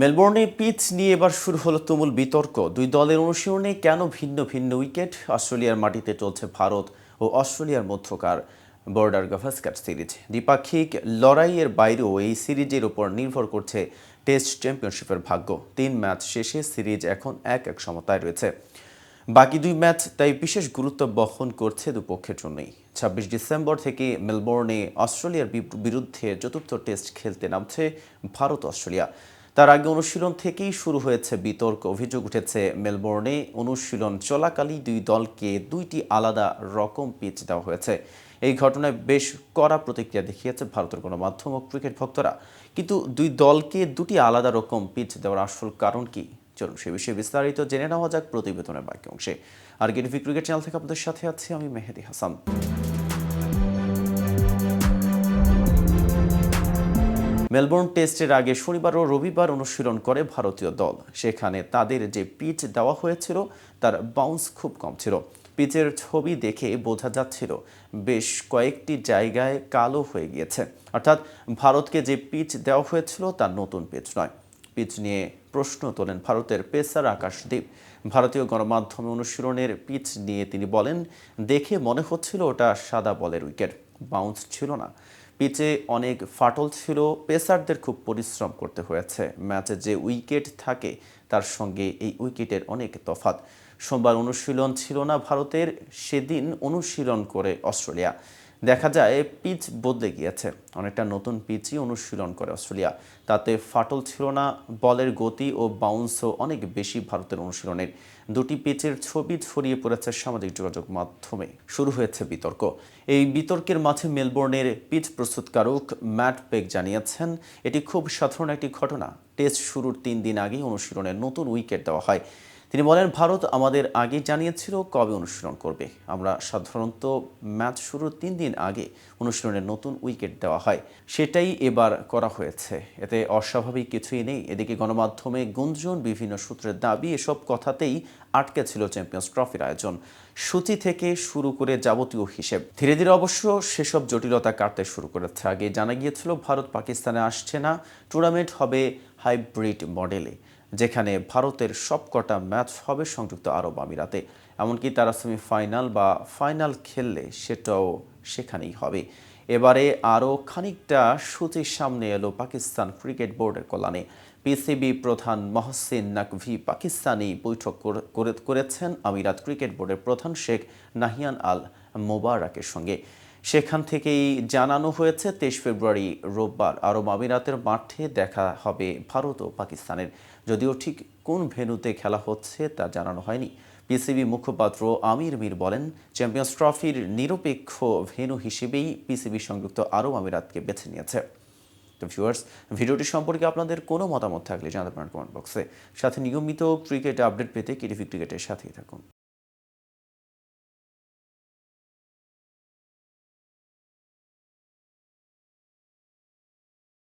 মেলবোর্নে pitch নিয়ে এবার শুরু হলো তুমুল বিতর্ক। দুই দলের অনুশীলনে কেন ভিন্ন ভিন্ন উইকেট? অস্ট্রেলিয়ার মাটিতে চলছে ভারত ও অস্ট্রেলিয়ার মধ্যকার বর্ডার গাভাস্কার সিরিজ। দ্বিপাক্ষিক লড়াইয়ের বাইরেও এই সিরিজের উপর নির্ভর করছে টেস্ট চ্যাম্পিয়নশিপের ভাগ্য। তিন ম্যাচ শেষে সিরিজ এখন এক এক সমতায় রয়েছে। বাকি দুই ম্যাচ তাই বিশেষ গুরুত্ব বহন করছে দুপক্ষের জন্যই। ছাব্বিশ ডিসেম্বর থেকে মেলবোর্নে অস্ট্রেলিয়ার বিরুদ্ধে চতুর্থ টেস্ট খেলতে নামছে ভারত অস্ট্রেলিয়া তার আগে অনুশীলন থেকেই শুরু হয়েছে বিতর্ক। অভিযোগ উঠেছে, মেলবোর্নে অনুশীলন চলাকালীন দুই দলকে দুইটি আলাদা রকম পিচ দেওয়া হয়েছে। এই ঘটনায় বেশ কড়া প্রতিক্রিয়া দেখিয়েছে ভারতের গণমাধ্যম ও ক্রিকেট ভক্তরা। কিন্তু দুই দলকে দুটি আলাদা রকম পিচ দেওয়ার আসল কারণ কি? চলুন সে বিষয়ে বিস্তারিত জেনে নেওয়া যাক প্রতিবেদনের বাকি অংশে। আর গেটিভি ক্রিকেট চ্যানেল থেকে আপনাদের সাথে আছি আমি মেহেদি হাসান। মেলবোর্ন টেস্টের আগে শনিবার ও রবিবার অনুশীলন করে ভারতীয় দল। সেখানে তাদের যে পিচ দেওয়া হয়েছিল, তার বাউন্স খুব কম ছিল। পিচের ছবি দেখে বোঝা যাচ্ছিল, বেশ কয়েকটি জায়গায় কালো হয়ে গিয়েছে। অর্থাৎ ভারতকে যে পিচ দেওয়া হয়েছিল তার নতুন পিচ নয়। পিচ নিয়ে প্রশ্ন তোলেন ভারতের পেসার আকাশদীপ ভারতীয় গণমাধ্যমে অনুশীলনের পিচ নিয়ে তিনি বলেন, দেখে মনে হচ্ছিল ওটা সাদা বলের উইকেট। বাউন্স ছিল না। পিচে অনেক ফাটল ছিল। পেসারদের খুব পরিশ্রম করতে হয়েছে। ম্যাচে যে উইকেট থাকে, তার সঙ্গে এই উইকেটের অনেক তফাত সোমবার অনুশীলন ছিল না ভারতের, সেদিন অনুশীলন করে অস্ট্রেলিয়া। দেখা যায় পিচ বদলে গিয়েছে। অনেকটা নতুন পিচই অনুশীলন করে অস্ট্রেলিয়া। তাতে ফাটল ছিল না, বলের গতি ও বাউন্সও অনেক বেশি ভারতের অনুশীলনের। দুটি পিচের ছবি ছড়িয়ে পড়েছে সামাজিক যোগাযোগ মাধ্যমে। শুরু হয়েছে বিতর্ক। এই বিতর্কের মাঝে মেলবোর্নের পিচ প্রস্তুতকারক ম্যাট পেক জানিয়েছেন, এটি খুব সাধারণ একটি ঘটনা। টেস্ট শুরুর তিন দিন আগেই অনুশীলনের নতুন উইকেট দেওয়া হয়। তিনি বলেন, ভারত আমাদের আগে জানিয়েছিল কবে অনুশীলন করবে। আমরা সাধারণত ম্যাচ শুরুর তিন দিন আগে অনুশীলনের নতুন উইকেট দেওয়া হয়। সেটাই এবার করা হয়েছে। এতে অস্বাভাবিক কিছুই নেই। এদিকে গণমাধ্যমে গুঞ্জন, বিভিন্ন সূত্রের দাবি, এসব কথাতেই আটকে ছিল চ্যাম্পিয়ন্স ট্রফির আয়োজন। সূচি থেকে শুরু করে যাবতীয় হিসেব। ধীরে ধীরে অবশ্য সেসব জটিলতা কাটতে শুরু করেছে। আগে জানা গিয়েছিল, ভারত পাকিস্তানে আসছে না। টুর্নামেন্ট হবে হাইব্রিড মডেলে, যেখানে ভারতের সবকটা ম্যাচ হবে সংযুক্ত আরব আমিরাতে। এমনকি তারা সেমিফাইনাল বা ফাইনাল খেললে সেটাও সেখানেই হবে। এবারে আরও খানিকটা সূচির সামনে এলো পাকিস্তান ক্রিকেট বোর্ডের কল্যাণে। পিসিবি প্রধান মহসিন নাকভি পাকিস্তানি বৈঠক করে- করে- করেছেন আমিরাত ক্রিকেট বোর্ডের প্রধান শেখ নাহিয়ান আল মোবারকের সঙ্গে। সেখান থেকেই জানানো হয়েছে, তেইশ ফেব্রুয়ারি রোববার আরব আমিরাতের মাঠে দেখা হবে ভারত ও পাকিস্তানের। যদিও ঠিক কোন ভেন্যুতে খেলা হচ্ছে তা জানানো হয়নি। পিসিবি মুখপাত্র আমির মির বলেন, চ্যাম্পিয়ন্স ট্রফির নিরপেক্ষ ভেন্যু হিসেবেই পিসিবি সংযুক্ত আরব আমিরাতকে বেছে নিয়েছে। তো ভিউয়ার্স, ভিডিওটি সম্পর্কে আপনাদের কোনো মতামত থাকলে জানাতে পারেন কমেন্ট বক্সে। সাথে নিয়মিত ক্রিকেট আপডেট পেতে কেটিভি ক্রিকেটের সাথেই থাকুন।